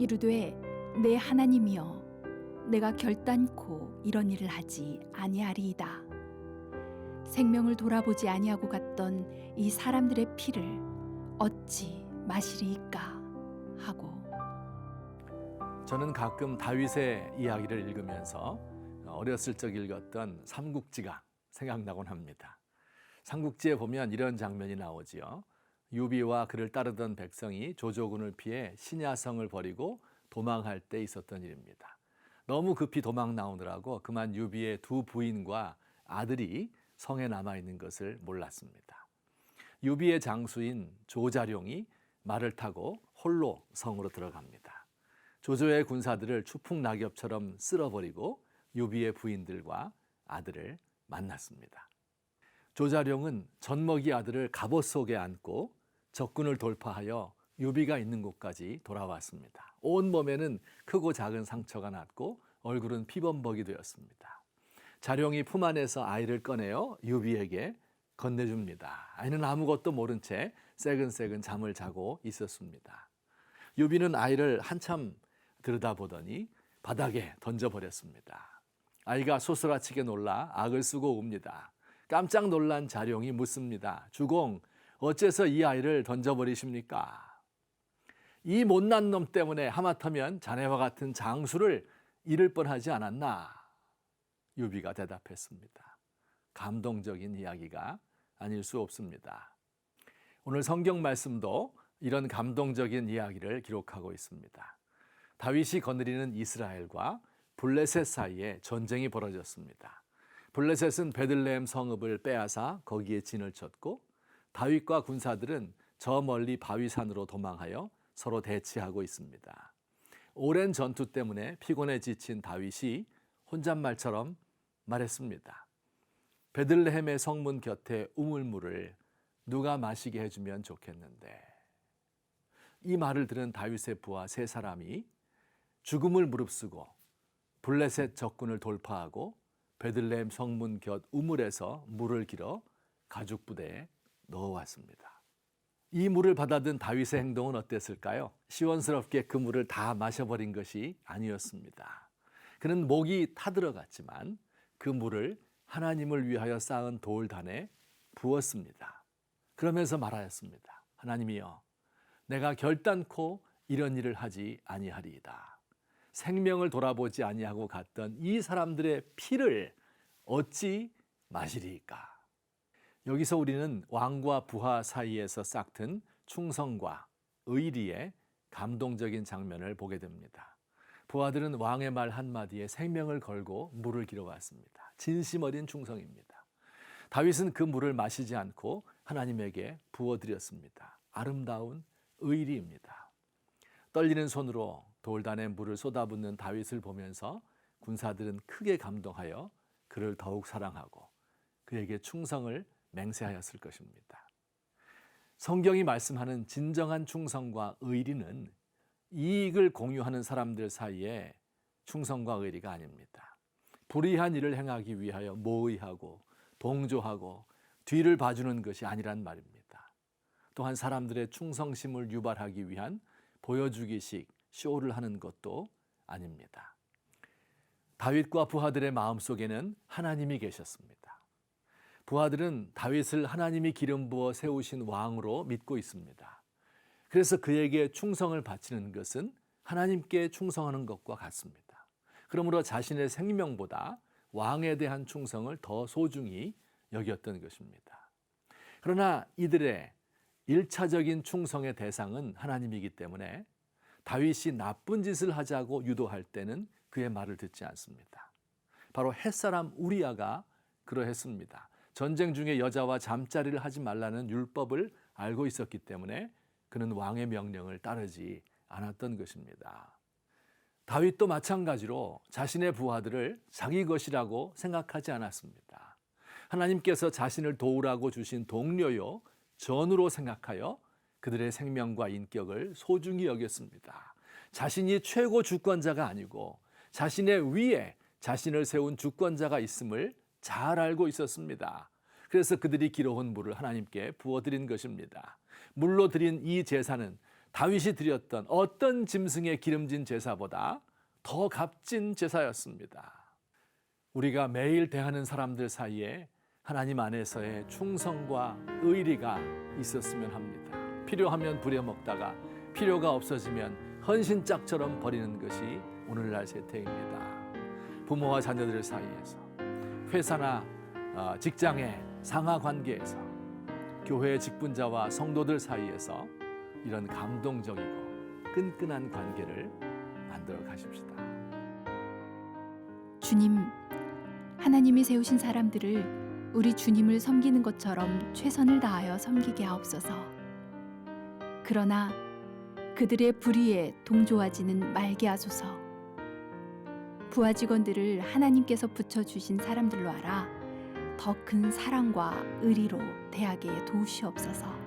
이르되 내 하나님이여 내가 결단코 이런 일을 하지 아니하리이다 생명을 돌아보지 아니하고 갔던 이 사람들의 피를 어찌 마시리이까 하고 저는 가끔 다윗의 이야기를 읽으면서 어렸을 적 읽었던 삼국지가 생각나곤 합니다. 삼국지에 보면 이런 장면이 나오지요. 유비와 그를 따르던 백성이 조조군을 피해 신야성을 버리고 도망할 때 있었던 일입니다. 너무 급히 도망 나오느라고 그만 유비의 두 부인과 아들이 성에 남아 있는 것을 몰랐습니다. 유비의 장수인 조자룡이 말을 타고 홀로 성으로 들어갑니다. 조조의 군사들을 추풍 낙엽처럼 쓸어버리고 유비의 부인들과 아들을 만났습니다. 조자룡은 젖먹이 아들을 갑옷 속에 안고 적군을 돌파하여 유비가 있는 곳까지 돌아왔습니다. 온 몸에는 크고 작은 상처가 났고 얼굴은 피범벅이 되었습니다. 자룡이 품 안에서 아이를 꺼내어 유비에게 건네줍니다. 아이는 아무것도 모른 채 새근새근 잠을 자고 있었습니다. 유비는 아이를 한참 들여다보더니 바닥에 던져버렸습니다. 아이가 소스라치게 놀라 악을 쓰고 웁니다. 깜짝 놀란 자룡이 묻습니다. 주공, 어째서 이 아이를 던져버리십니까? 이 못난 놈 때문에 하마터면 자네와 같은 장수를 잃을 뻔하지 않았나? 유비가 대답했습니다. 감동적인 이야기가 아닐 수 없습니다. 오늘 성경 말씀도 이런 감동적인 이야기를 기록하고 있습니다. 다윗이 거느리는 이스라엘과 블레셋 사이에 전쟁이 벌어졌습니다. 블레셋은 베들레헴 성읍을 빼앗아 거기에 진을 쳤고 다윗과 군사들은 저 멀리 바위산으로 도망하여 서로 대치하고 있습니다. 오랜 전투 때문에 피곤해 지친 다윗이 혼잣말처럼 말했습니다. 베들레헴의 성문 곁에 우물물을 누가 마시게 해주면 좋겠는데 이 말을 들은 다윗의 부하 세 사람이 죽음을 무릅쓰고 블레셋 적군을 돌파하고 베들레헴 성문 곁 우물에서 물을 길어 가죽 부대에 넣어왔습니다. 이 물을 받아든 다윗의 행동은 어땠을까요? 시원스럽게 그 물을 다 마셔버린 것이 아니었습니다. 그는 목이 타들어갔지만 그 물을 하나님을 위하여 쌓은 돌단에 부었습니다. 그러면서 말하였습니다. 하나님이여, 내가 결단코 이런 일을 하지 아니하리이다. 생명을 돌아보지 아니하고 갔던 이 사람들의 피를 어찌 마시리이까? 여기서 우리는 왕과 부하 사이에서 싹튼 충성과 의리의 감동적인 장면을 보게 됩니다. 부하들은 왕의 말 한마디에 생명을 걸고 물을 길어왔습니다. 진심 어린 충성입니다. 다윗은 그 물을 마시지 않고 하나님에게 부어드렸습니다. 아름다운 의리입니다. 떨리는 손으로 돌단에 물을 쏟아붓는 다윗을 보면서 군사들은 크게 감동하여 그를 더욱 사랑하고 그에게 충성을 맹세하였을 것입니다. 성경이 말씀하는 진정한 충성과 의리는 이익을 공유하는 사람들 사이에 충성과 의리가 아닙니다. 불의한 일을 행하기 위하여 모의하고 동조하고 뒤를 봐주는 것이 아니란 말입니다. 또한 사람들의 충성심을 유발하기 위한 보여주기식 쇼를 하는 것도 아닙니다. 다윗과 부하들의 마음속에는 하나님이 계셨습니다. 부하들은 다윗을 하나님이 기름 부어 세우신 왕으로 믿고 있습니다. 그래서 그에게 충성을 바치는 것은 하나님께 충성하는 것과 같습니다. 그러므로 자신의 생명보다 왕에 대한 충성을 더 소중히 여겼던 것입니다. 그러나 이들의 일차적인 충성의 대상은 하나님이기 때문에 다윗이 나쁜 짓을 하자고 유도할 때는 그의 말을 듣지 않습니다. 바로 햇사람 우리아가 그러했습니다. 전쟁 중에 여자와 잠자리를 하지 말라는 율법을 알고 있었기 때문에 그는 왕의 명령을 따르지 않았던 것입니다. 다윗도 마찬가지로 자신의 부하들을 자기 것이라고 생각하지 않았습니다. 하나님께서 자신을 도우라고 주신 동료요, 전우로 생각하여 그들의 생명과 인격을 소중히 여겼습니다. 자신이 최고 주권자가 아니고 자신의 위에 자신을 세운 주권자가 있음을 잘 알고 있었습니다. 그래서 그들이 길어온 물을 하나님께 부어드린 것입니다. 물로 드린 이 제사는 다윗이 드렸던 어떤 짐승의 기름진 제사보다 더 값진 제사였습니다. 우리가 매일 대하는 사람들 사이에 하나님 안에서의 충성과 의리가 있었으면 합니다. 필요하면 부려먹다가 필요가 없어지면 헌신짝처럼 버리는 것이 오늘날 세태입니다. 부모와 자녀들 사이에서 회사나 어, 직장의 상하 관계에서 교회 직분자와 성도들 사이에서 이런 감동적이고 끈끈한 관계를 만들어 가십시다. 주님, 하나님이 세우신 사람들을 우리 주님을 섬기는 것처럼 최선을 다하여 섬기게 하옵소서. 그러나 그들의 불의에 동조하지는 말게 하소서. 부하 직원들을 하나님께서 붙여주신 사람들로 알아 더 큰 사랑과 의리로 대하게 도우시옵소서.